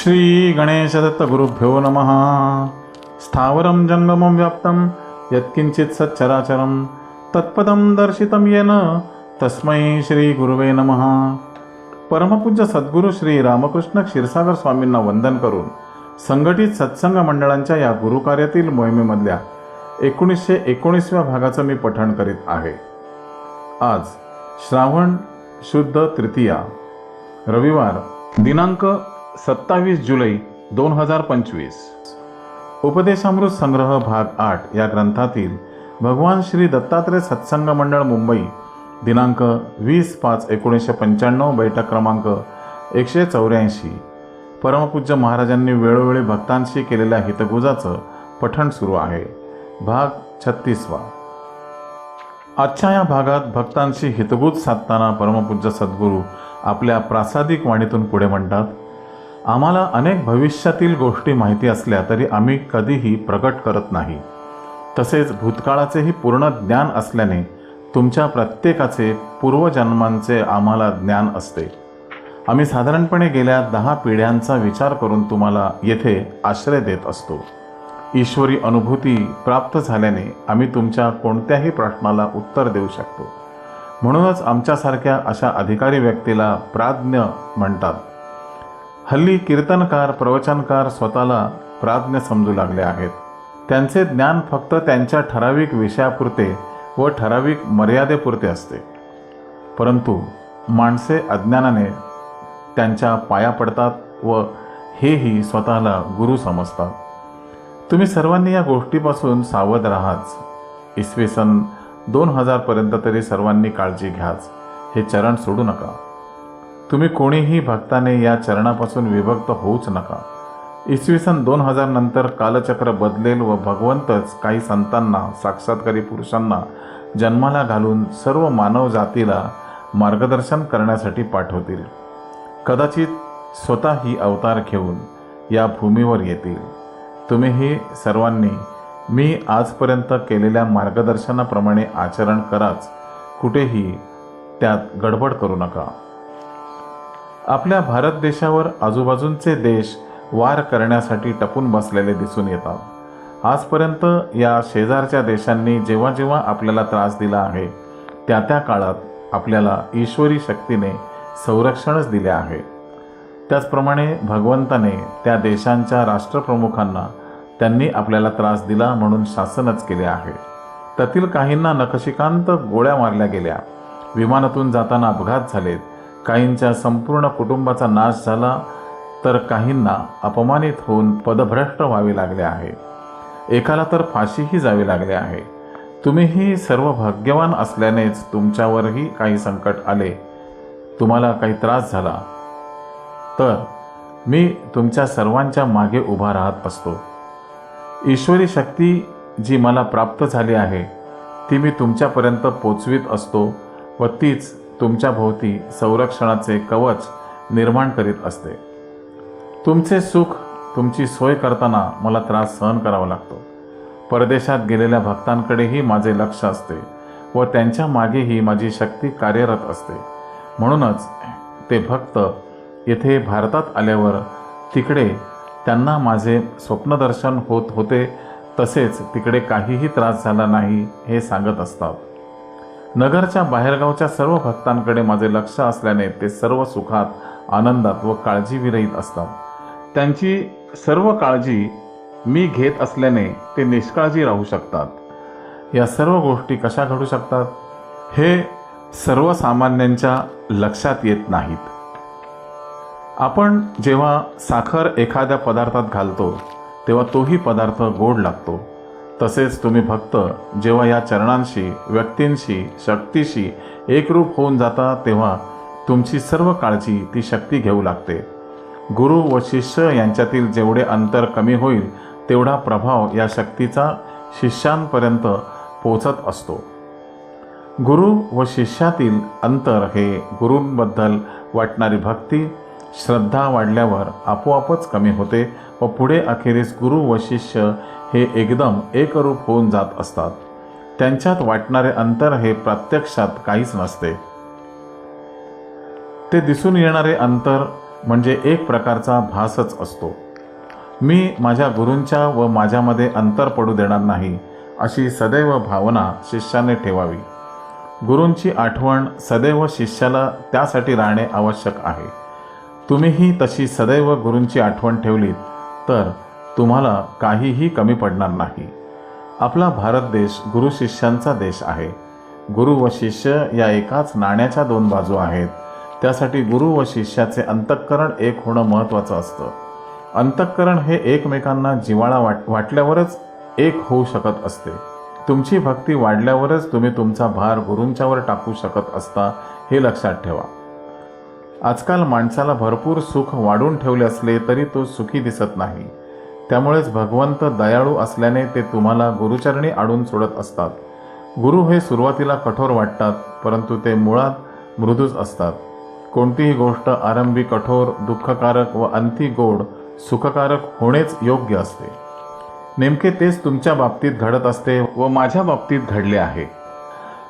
श्री गणेशदत्तगुरुभ्यो नमः। स्थावरं जङ्गमं व्याप्तं यत्किञ्चित् सच्चराचरं तत्पदं दर्शितं येन तस्मै श्रीगुरुवे नमः। परमपूज्य सद्गुरू श्री रामकृष्ण क्षीरसागर स्वामींना वंदन करून संघटित सत्संग मंडळांच्या या गुरुकार्यातील मोहिमेमधल्या एकोणीसशे एकोणीसव्या भागाचं मी पठण करीत आहे. आज श्रावण शुद्ध तृतीया रविवार दिनांक सत्तावीस जुलै दोन हजार पंचवीस. उपदेशामृत संग्रह भाग आठ या ग्रंथातील भगवान श्री दत्तात्रय सत्संग मंडळ मुंबई दिनांक वीस पाच एकोणीसशे पंच्याण्णव बैठक क्रमांक एकशे चौऱ्याऐंशी. परमपूज्य महाराजांनी वेळोवेळी भक्तांशी केलेल्या हितगुजाचं पठण सुरू आहे. भाग छत्तीसवा. आजच्या या भागात भक्तांशी हितगुज साधताना परमपूज्य सद्गुरू आपल्या प्रासादिक वाणीतून पुढे म्हणतात आम्हाला अनेक भविष्यातील गोष्टी माहिती असल्या तरी आम्ही कधीही प्रकट करत नाही. तसेच भूतकाळाचेही पूर्ण ज्ञान असल्याने तुमच्या प्रत्येकाचे पूर्वजन्मांचे आम्हाला ज्ञान असते. आम्ही साधारणपणे गेल्या दहा पिढ्यांचा विचार करून तुम्हाला येथे आश्रय देत असतो. ईश्वरी अनुभूती प्राप्त झाल्याने आम्ही तुमच्या कोणत्याही प्रश्नाला उत्तर देऊ शकतो. म्हणूनच आमच्यासारख्या अशा अधिकारी व्यक्तीला प्राज्ञ म्हणतात. हल्ली कीर्तनकार प्रवचनकार स्वतःला प्राज्ञ समजू लागले आहेत. त्यांचे ज्ञान फक्त त्यांच्या ठराविक विषयापुरते व ठराविक मर्यादेपुरते असते. परंतु माणसे अज्ञानाने त्यांच्या पाया पडतात व हेही स्वतःला गुरु समजतात. तुम्ही सर्वांनी या गोष्टीपासून सावध राहाच. इसवी सन दोन हजारपर्यंत तरी सर्वांनी काळजी घ्याच. हे चरण सोडू नका. तुम्ही कोणीही भक्ताने या चरणापासून विभक्त होऊच नका. इसवी सन दोन हजार नंतर कालचक्र बदलेल व भगवंतच काही संतांना साक्षात्कारी पुरुषांना जन्माला घालून सर्व मानव जातीला मार्गदर्शन करण्यासाठी पाठवतील. कदाचित स्वतः ही अवतार घेऊन या भूमीवर येतील. तुम्हीही सर्वांनी मी आजपर्यंत केलेल्या मार्गदर्शनाप्रमाणे आचरण कराच. कुठेही त्यात गडबड करू नका. आपल्या भारत देशावर आजूबाजूंचे देश वार करण्यासाठी टपून बसलेले दिसून येतात. आजपर्यंत या शेजारच्या देशांनी जेव्हा जेव्हा आपल्याला त्रास दिला आहे त्या त्या काळात आपल्याला ईश्वरी शक्तीने संरक्षणच दिले आहे. त्याचप्रमाणे भगवंताने त्या देशांच्या राष्ट्रप्रमुखांना त्यांनी आपल्याला त्रास दिला म्हणून शासनच केले आहे. त्यातील काहींना नखशिकांत गोळ्या मारल्या गेल्या. विमानातून जाताना अपघात झालेत. काहींच्या संपूर्ण कुटुंबाचा नाश झाला तर काहींना अपमानित होऊन पदभ्रष्ट व्हावे लागले आहे. एकाला तर फाशीही जावी लागले आहे. तुम्हीही सर्व भाग्यवान असल्यानेच तुमच्यावरही काही संकट आले. तुम्हाला काही त्रास झाला. तर मी तुमच्या सर्वांच्या मागे उभा राहत असतो ईश्वरी शक्ती जी मला प्राप्त झाली आहे ती मी तुमच्यापर्यंत पोचवीत असतो व तीच तुमच्या भोवती संरक्षणाचे कवच निर्माण करीत असते. तुमचे सुख तुमची सोय करताना मला त्रास सहन करावा लागतो. परदेशात गेलेल्या भक्तांकडेही माझे लक्ष असते व त्यांच्या मागेही माझी शक्ती कार्यरत असते. म्हणूनच ते भक्त येथे भारतात आल्यावर तिकडे त्यांना माझे स्वप्नदर्शन होत होते तसेच तिकडे काहीही त्रास झाला नाही हे सांगत असतात. नगरच्या बाहेरगावच्या सर्व भक्तांकडे माझे लक्ष असल्याने ते सर्व सुखात आनंदात व काळजीविरहित असतात. त्यांची सर्व काळजी मी घेत असल्याने ते निष्काळजी राहू शकतात. या सर्व गोष्टी कशा घडू शकतात? हे सर्वसामान्यांच्या लक्षात येत नाहीत. आपण जेव्हा साखर एखाद्या पदार्थात घालतो तेव्हा तोही पदार्थ गोड लागतो. तसेच तुम्ही भक्त जेव्हा या चरणांशी व्यक्तींशी शक्तीशी एकरूप होऊन जाता तेव्हा तुमची सर्व काळजी ती शक्ती घेऊ लागते. गुरु व शिष्य यांच्यातील जेवढे अंतर कमी होईल तेवढा प्रभाव या शक्तीचा शिष्यांपर्यंत पोचत असतो. गुरु व शिष्यातील अंतर हे गुरूंबद्दल वाटणारी भक्ती श्रद्धा वाढल्यावर आपोआपच कमी होते व पुढे अखेरीस गुरु व शिष्य हे एकदम एकरूप होऊन जात असतात. त्यांच्यात वाटणारे अंतर हे प्रत्यक्षात काहीच नसते. ते दिसून येणारे अंतर म्हणजे एक प्रकारचा भासच असतो. मी माझ्या गुरूंच्या व माझ्यामध्ये अंतर पडू देणार नाही अशी सदैव भावना शिष्याने ठेवावी. गुरूंची आठवण सदैव शिष्याला त्यासाठी राहणे आवश्यक आहे. तुम्हीही तशी सदैव गुरूंची आठवण ठेवलीत तर तुम्हाला काहीही कमी पडणार नाही. आपला भारत देश गुरु शिष्यांचा देश आहे. गुरु व शिष्य या एकाच नाण्याच्या दोन बाजू आहेत. त्यासाठी गुरु व शिष्याचे अंतःकरण एक होणं महत्त्वाचं असतं. अंतःकरण हे एकमेकांना जिवाळा वाट वाटल्यावरच एक होऊ शकत असते. तुमची भक्ती वाढल्यावरच तुम्ही तुमचा भार गुरूंच्यावर टाकू शकत असता हे लक्षात ठेवा. आजकाल माणसाला भरपूर सुख वाढून ठेवले असले तरी तो सुखी दिसत नाही. त्यामुळेच भगवंत दयाळू असल्याने ते तुम्हाला गुरुचरणी आडून सोडत असतात. गुरु हे सुरुवातीला कठोर वाटतात परंतु ते मुळात मृदूच असतात. कोणतीही गोष्ट आरंभी कठोर दुःखकारक व अंती गोड सुखकारक होणेच योग्य असते. नेमके तेच तुमच्या बाबतीत घडत असते व माझ्या बाबतीत घडले आहे.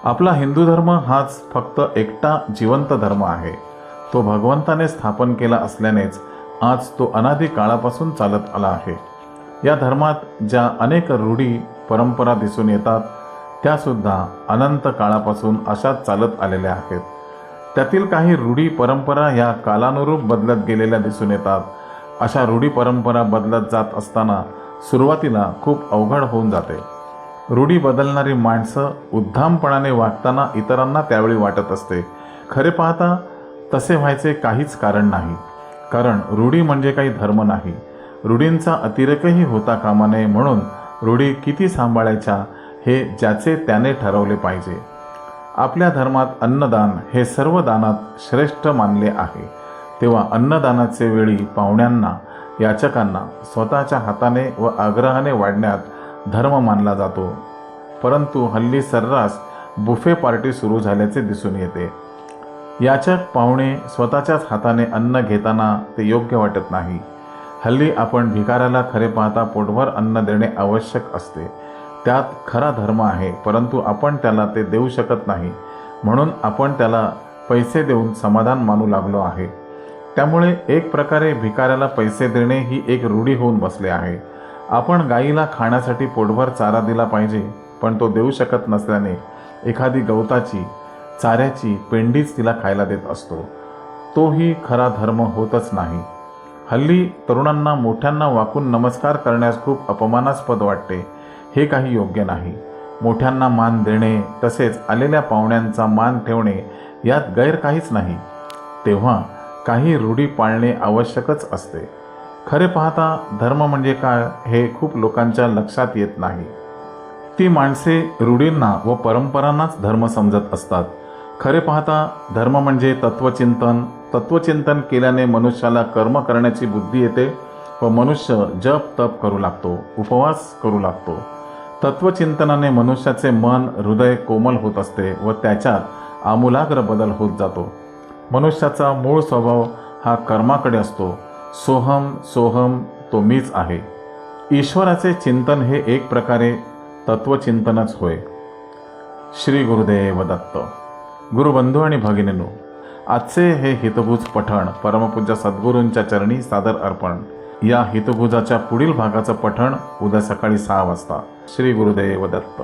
आपला हिंदू धर्म हाच फक्त एकटा जिवंत धर्म आहे. तो भगवंताने स्थापन केला असल्यानेच आज तो अनादी काळापासून चालत आला आहे. या धर्मात ज्या अनेक रूढी परंपरा दिसून येतात त्यासुद्धा अनंत काळापासून अशाच चालत आलेल्या आहेत. त्यातील काही रूढी परंपरा ह्या कालानुरूप बदलत गेलेल्या दिसून येतात. अशा रूढी परंपरा बदलत जात असताना सुरुवातीला खूप अवघड होऊन जाते. रूढी बदलणारी माणसं उद्धामपणाने वागताना इतरांना त्यावेळी वाटत असते. खरे पाहता तसे व्हायचे काहीच कारण नाही. कारण रूढी म्हणजे काही धर्म नाही. रूढींचा अतिरेकही होता कामा नये म्हणून रूढी किती सांभाळायच्या हे ज्याचे त्याने ठरवले पाहिजे. आपल्या धर्मात अन्नदान हे सर्व दानात श्रेष्ठ मानले आहे. तेव्हा अन्नदानाचे वेळी पाहुण्यांना याचकांना स्वतःच्या हाताने व आग्रहाने वाढण्यात धर्म मानला जातो. परंतु हल्ली सर्रास बुफे पार्टी सुरू झाल्याचे दिसून येते. याचक पाहुणे स्वतःच्याच हाताने अन्न घेताना ते योग्य वाटत नाही. हल्ली आपण भिकाऱ्याला खरे पाहता पोटभर अन्न देणे आवश्यक असते. त्यात खरा धर्म आहे परंतु आपण त्याला ते देऊ शकत नाही. म्हणून आपण त्याला पैसे देऊन समाधान मानू लागलो आहे. त्यामुळे एक प्रकारे भिकाऱ्याला पैसे देणे ही एक रूढी होऊन बसले आहे. आपण गाईला खाण्यासाठी पोटभर चारा दिला पाहिजे पण तो देऊ शकत नसल्याने एखादी गवताची चाऱ्याची पेंडीच तिला खायला देत असतो. तोही खरा धर्म होतच नाही. हल्ली तरुणांना मोठ्यांना वाकून नमस्कार करण्यास खूप अपमानास्पद वाटते. हे काही योग्य नाही. मोठ्यांना मान देणे तसेच आलेल्या पाहुण्यांचा मान ठेवणे यात गैर काहीच नाही. तेव्हा काही रूढी पाळणे आवश्यकच असते. खरे पाहता धर्म म्हणजे काय हे खूप लोकांच्या लक्षात येत नाही. ती माणसे रूढींना व परंपरांनाच धर्म समजत असतात. खरे पाहता धर्म म्हणजे तत्वचिंतन. तत्वचिंतन केल्याने मनुष्याला कर्म करण्याची बुद्धी येते व मनुष्य जप तप करू लागतो उपवास करू लागतो. तत्वचिंतनाने मनुष्याचे मन हृदय कोमल होत असते व त्याच्यात आमूलाग्र बदल होत जातो. मनुष्याचा मूळ स्वभाव हा कर्माकडे असतो. सोहम सोहम तो मीच आहे. ईश्वराचे चिंतन हे एक प्रकारे तत्वचिंतनच होय. श्री गुरुदेव दत्त. गुरुबंधू आणि भगिनीनो आजचे हे हितभुज पठण परमपूज्य सद्गुरूंच्या चरणी सादर अर्पण. या हितभुजाच्या पुढील भागाचं पठण उद्या सकाळी सहा वाजता. श्री गुरुदेव दत्त.